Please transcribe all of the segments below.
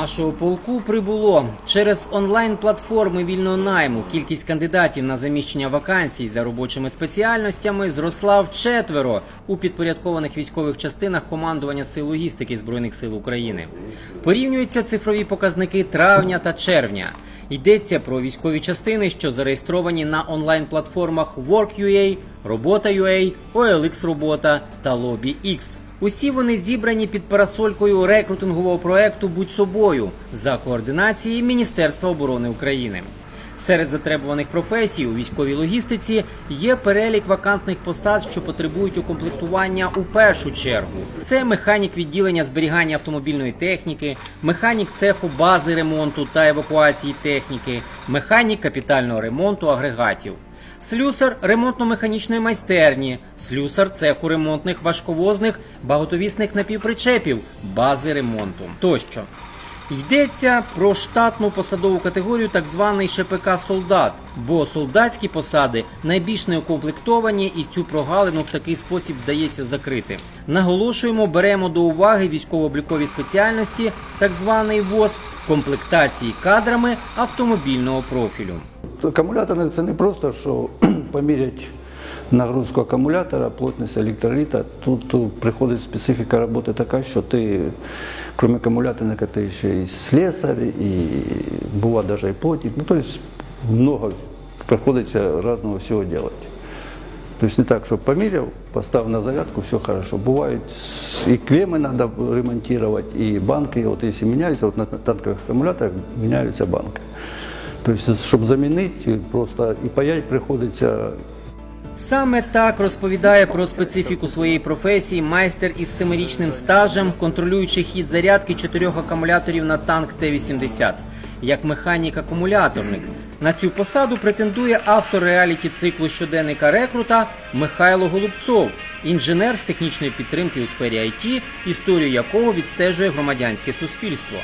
нашого полку прибуло через онлайн-платформи вільного найму. Кількість кандидатів на заміщення вакансій за робочими спеціальностями зросла в четверо у підпорядкованих військових частинах командування сил логістики збройних сил України. Порівнюються цифрові показники травня та червня. Йдеться про військові частини, що зареєстровані на онлайн-платформах Work.ua, Робота.ua, OLX Робота та LobbyX. Усі вони зібрані під парасолькою рекрутингового проекту Будь собою за координації Міністерства оборони України. Серед затребуваних професій у військовій логістиці є перелік вакантних посад, що потребують укомплектування у першу чергу. Це механік відділення зберігання автомобільної техніки, механік цеху бази ремонту та евакуації техніки, механік капітального ремонту агрегатів. Слюсар ремонтно-механічної майстерні, слюсар цеху ремонтних важковозних багатовісних напівпричепів, бази ремонту тощо. Йдеться про штатну посадову категорію, так званий ШПК солдат, бо солдатські посади найбільш неукомплектовані і цю прогалину в такий спосіб вдається закрити. Наголошуємо, беремо до уваги військово-облікові спеціальності, так званий ВОЗ, комплектації кадрами автомобільного профілю. Акумулятор це не просто, що поміряти нагрузку акумулятора, плотність електроліта. Тут, тут приходить специфіка роботи така, що ти, крім акумуляторника, ти ще і слесар, і буває навіть і плотник. Ну, тобто много приходиться різного всього робити. Тобто не так, що поміряв, поставив на зарядку, все хорошо. Бувають і клеммы надо ремонтировать, и банки, вот если меняются, вот на танковых аккумуляторах меняются банки. Тобто, щоб замінити, просто і паять приходиться Саме так розповідає про специфіку своєї професії майстер із семирічним стажем, контролюючи хід зарядки чотирьох акумуляторів на танк Т-80. Як механік-акумуляторник. На цю посаду претендує автор реаліті циклу щоденника рекрута Михайло Голубцов, інженер з технічної підтримки у сфері IT, історію якого відстежує громадянське суспільство.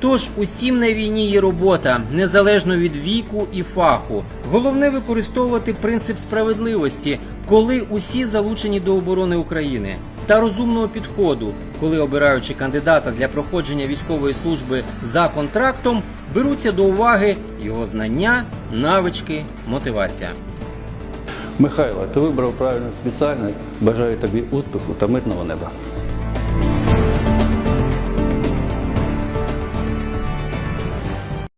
Тож усім на війні є робота, незалежно від віку і фаху. Головне використовувати принцип справедливості, коли усі залучені до оборони України, та розумного підходу, коли обираючи кандидата для проходження військової служби за контрактом, беруться до уваги його знання, навички, мотивація. Михайло, ти вибрав правильну спеціальність. Бажаю тобі успіху та мирного неба.